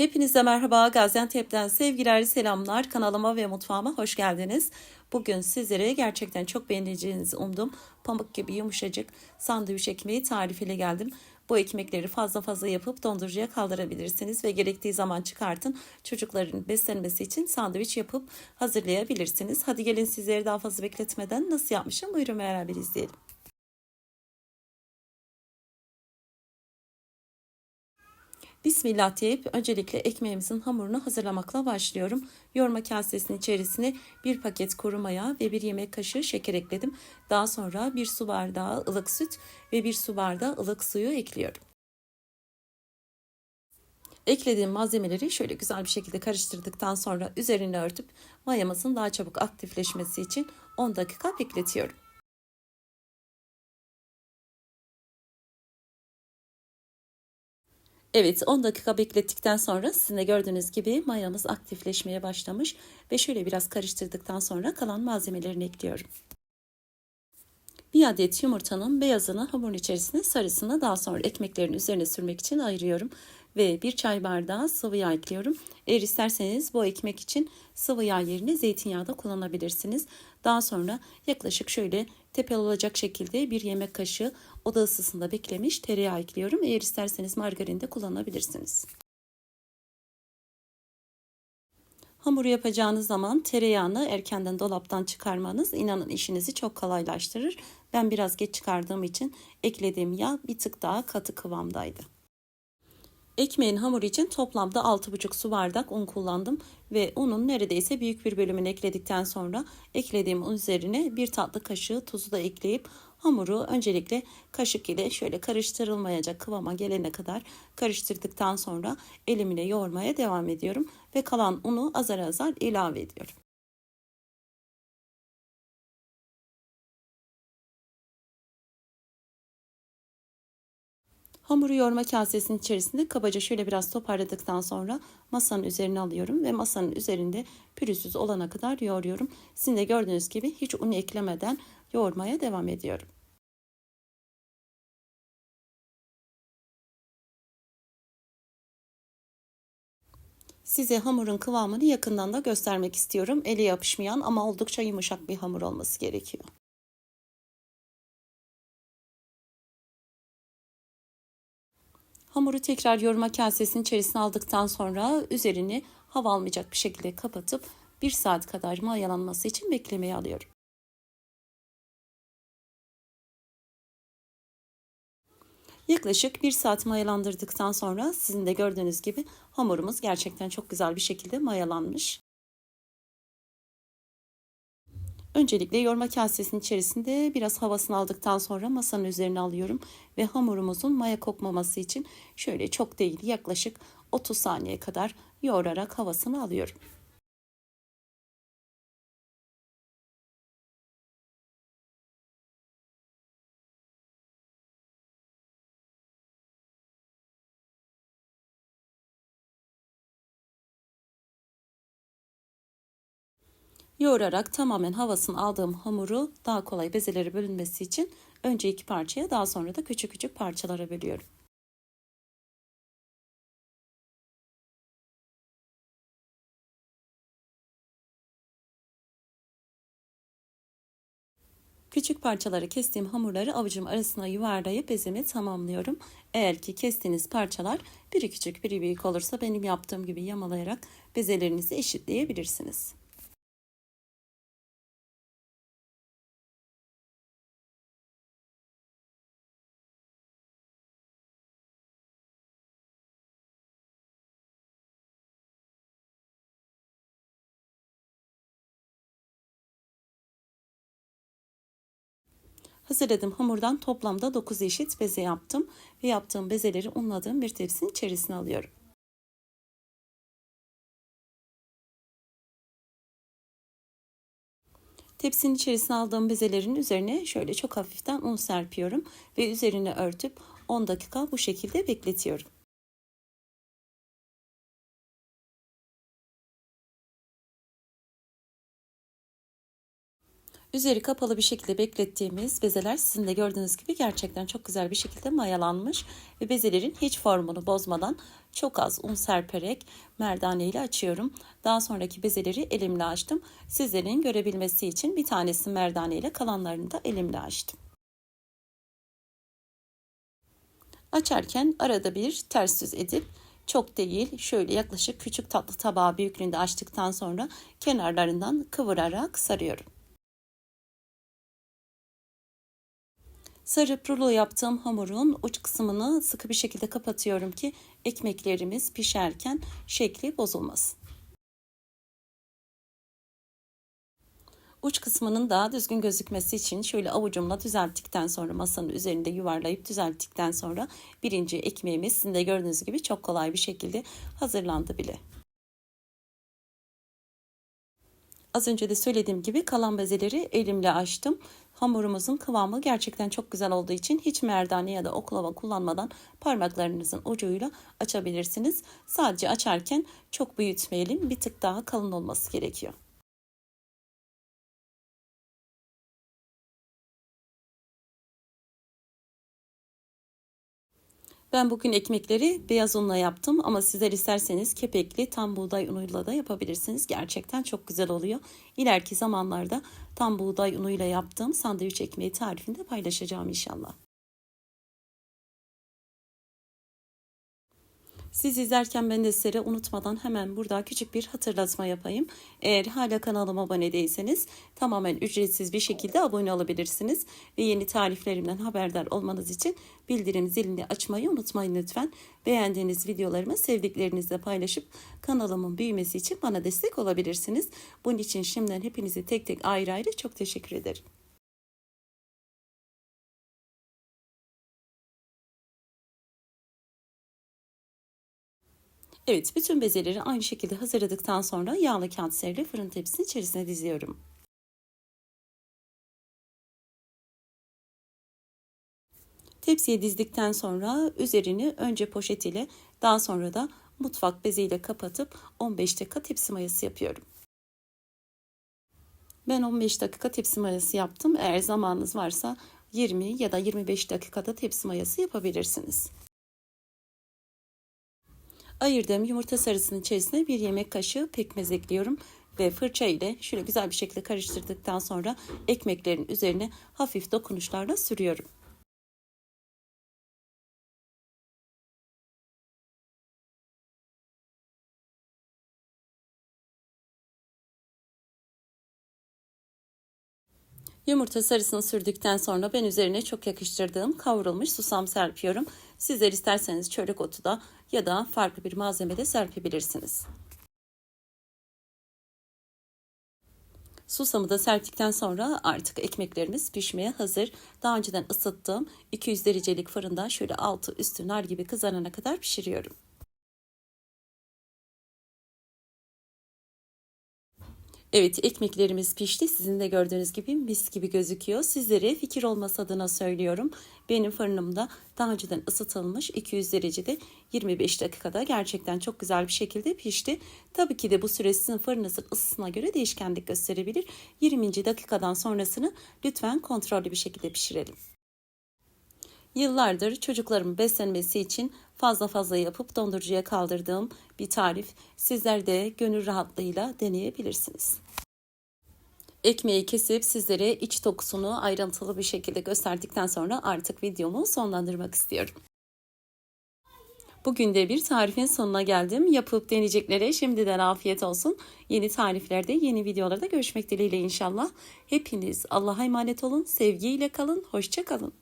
Hepinize merhaba Gaziantep'ten sevgiler selamlar kanalıma ve mutfağıma hoş geldiniz. Bugün sizlere gerçekten çok beğeneceğinizi umdum. Pamuk gibi yumuşacık sandviç ekmeği tarifiyle geldim. Bu ekmekleri fazla fazla yapıp dondurucuya kaldırabilirsiniz ve gerektiği zaman çıkartın. Çocukların beslenmesi için sandviç yapıp hazırlayabilirsiniz. Hadi gelin sizleri daha fazla bekletmeden nasıl yapmışım buyurun beraber izleyelim. Bismillah deyip öncelikle ekmeğimizin hamurunu hazırlamakla başlıyorum. Yoğurma kasesinin içerisine bir paket kuru maya ve bir yemek kaşığı şeker ekledim. Daha sonra bir su bardağı ılık süt ve bir su bardağı ılık suyu ekliyorum. Eklediğim malzemeleri şöyle güzel bir şekilde karıştırdıktan sonra üzerine örtüp mayamızın daha çabuk aktifleşmesi için 10 dakika bekletiyorum. Evet 10 dakika beklettikten sonra sizin de gördüğünüz gibi mayamız aktifleşmeye başlamış ve şöyle biraz karıştırdıktan sonra kalan malzemelerini ekliyorum. Bir adet yumurtanın beyazını hamurun içerisine sarısını daha sonra ekmeklerin üzerine sürmek için ayırıyorum ve bir çay bardağı sıvı yağ ekliyorum. Eğer isterseniz bu ekmek için sıvı yağ yerine zeytinyağı da kullanabilirsiniz. Daha sonra yaklaşık şöyle tepel olacak şekilde bir yemek kaşığı oda ısısında beklemiş tereyağı ekliyorum. Eğer isterseniz margarin de kullanabilirsiniz. Hamuru yapacağınız zaman tereyağını erkenden dolaptan çıkarmanız inanın işinizi çok kolaylaştırır. Ben biraz geç çıkardığım için eklediğim yağ bir tık daha katı kıvamdaydı. Ekmeğin hamuru için toplamda 6,5 su bardak un kullandım ve unun neredeyse büyük bir bölümünü ekledikten sonra eklediğim un üzerine bir tatlı kaşığı tuzu da ekleyip hamuru öncelikle kaşık ile şöyle karıştırılmayacak kıvama gelene kadar karıştırdıktan sonra elimle yoğurmaya devam ediyorum ve kalan unu azar azar ilave ediyorum. Hamuru yoğurma kasesinin içerisinde kabaca şöyle biraz toparladıktan sonra masanın üzerine alıyorum ve masanın üzerinde pürüzsüz olana kadar yoğuruyorum. Sizin de gördüğünüz gibi hiç un eklemeden yoğurmaya devam ediyorum. Size hamurun kıvamını yakından da göstermek istiyorum. Eli yapışmayan ama oldukça yumuşak bir hamur olması gerekiyor. Hamuru tekrar yoğurma kasesinin içerisine aldıktan sonra üzerini hava almayacak bir şekilde kapatıp bir saat kadar mayalanması için beklemeye alıyorum. Yaklaşık bir saat mayalandırdıktan sonra sizin de gördüğünüz gibi hamurumuz gerçekten çok güzel bir şekilde mayalanmış. Öncelikle yoğurma kasesinin içerisinde biraz havasını aldıktan sonra masanın üzerine alıyorum ve hamurumuzun maya kokmaması için şöyle çok değil yaklaşık 30 saniye kadar yoğurarak havasını alıyorum. Yoğurarak tamamen havasını aldığım hamuru daha kolay bezelere bölünmesi için önce iki parçaya daha sonra da küçük küçük parçalara bölüyorum. Küçük parçaları kestiğim hamurları avucum arasına yuvarlayıp bezemi tamamlıyorum. Eğer ki kestiğiniz parçalar biri küçük biri büyük olursa benim yaptığım gibi yamalayarak bezelerinizi eşitleyebilirsiniz. Hazırladığım hamurdan toplamda 9 eşit beze yaptım ve yaptığım bezeleri unladığım bir tepsinin içerisine alıyorum. Tepsinin içerisine aldığım bezelerin üzerine şöyle çok hafiften un serpiyorum ve üzerine örtüp 10 dakika bu şekilde bekletiyorum. Üzeri kapalı bir şekilde beklettiğimiz bezeler sizin de gördüğünüz gibi gerçekten çok güzel bir şekilde mayalanmış ve bezelerin hiç formunu bozmadan çok az un serperek merdane ile açıyorum. Daha sonraki bezeleri elimle açtım. Sizlerin görebilmesi için bir tanesi merdane ile kalanlarını da elimle açtım. Açarken arada bir ters düz edip çok değil şöyle yaklaşık küçük tatlı tabağı büyüklüğünde açtıktan sonra kenarlarından kıvırarak sarıyorum. Sarıp rulo yaptığım hamurun uç kısmını sıkı bir şekilde kapatıyorum ki ekmeklerimiz pişerken şekli bozulmasın. Uç kısmının daha düzgün gözükmesi için şöyle avucumla düzelttikten sonra masanın üzerinde yuvarlayıp düzelttikten sonra birinci ekmeğimiz sizin de gördüğünüz gibi çok kolay bir şekilde hazırlandı bile. Az önce de söylediğim gibi kalan bezeleri elimle açtım. Hamurumuzun kıvamı gerçekten çok güzel olduğu için hiç merdane ya da oklava kullanmadan parmaklarınızın ucuyla açabilirsiniz. Sadece açarken çok büyütmeyelim. Bir tık daha kalın olması gerekiyor. Ben bugün ekmekleri beyaz unla yaptım ama sizler isterseniz kepekli tam buğday unuyla da yapabilirsiniz. Gerçekten çok güzel oluyor. İleriki zamanlarda tam buğday unuyla yaptığım sandviç ekmeği tarifini de paylaşacağım inşallah. Siz izlerken ben de sizlere unutmadan hemen burada küçük bir hatırlatma yapayım. Eğer hala kanalıma abone değilseniz tamamen ücretsiz bir şekilde abone olabilirsiniz. Ve yeni tariflerimden haberdar olmanız için bildirim zilini açmayı unutmayın lütfen. Beğendiğiniz videolarımı sevdiklerinizle paylaşıp kanalımın büyümesi için bana destek olabilirsiniz. Bunun için şimdiden hepinizi tek tek ayrı ayrı çok teşekkür ederim. Evet, bütün bezeleri aynı şekilde hazırladıktan sonra yağlı kağıt serili fırın tepsisinin içerisine diziyorum. Tepsiye dizdikten sonra üzerini önce poşet ile daha sonra da mutfak beziyle kapatıp 15 dakika tepsi mayası yapıyorum. Ben 15 dakika tepsi mayası yaptım. Eğer zamanınız varsa 20 ya da 25 dakikada tepsi mayası yapabilirsiniz. Ayırdığım yumurta sarısının içerisine bir yemek kaşığı pekmez ekliyorum ve fırça ile şöyle güzel bir şekilde karıştırdıktan sonra ekmeklerin üzerine hafif dokunuşlarla sürüyorum. Yumurta sarısını sürdükten sonra ben üzerine çok yakıştırdığım kavrulmuş susam serpiyorum. Sizler isterseniz çörek otu da ya da farklı bir malzeme de serpebilirsiniz. Susamı da serptikten sonra artık ekmeklerimiz pişmeye hazır. Daha önceden ısıttığım 200 derecelik fırında şöyle altı üstü nar gibi kızarana kadar pişiriyorum. Evet ekmeklerimiz pişti. Sizin de gördüğünüz gibi mis gibi gözüküyor. Sizlere fikir olması adına söylüyorum. Benim fırınımda daha önceden ısıtılmış 200 derecede 25 dakikada gerçekten çok güzel bir şekilde pişti. Tabii ki de bu süre sizin fırınınızın ısısına göre değişkenlik gösterebilir. 20. dakikadan sonrasını lütfen kontrollü bir şekilde pişirelim. Yıllardır çocuklarımın beslenmesi için fazla fazla yapıp dondurucuya kaldırdığım bir tarif. Sizler de gönül rahatlığıyla deneyebilirsiniz. Ekmeği kesip sizlere iç dokusunu ayrıntılı bir şekilde gösterdikten sonra artık videomu sonlandırmak istiyorum. Bugün de bir tarifin sonuna geldim. Yapıp deneyeceklere şimdiden afiyet olsun. Yeni tariflerde, yeni videolarda görüşmek dileğiyle inşallah. Hepiniz Allah'a emanet olun. Sevgiyle kalın. Hoşça kalın.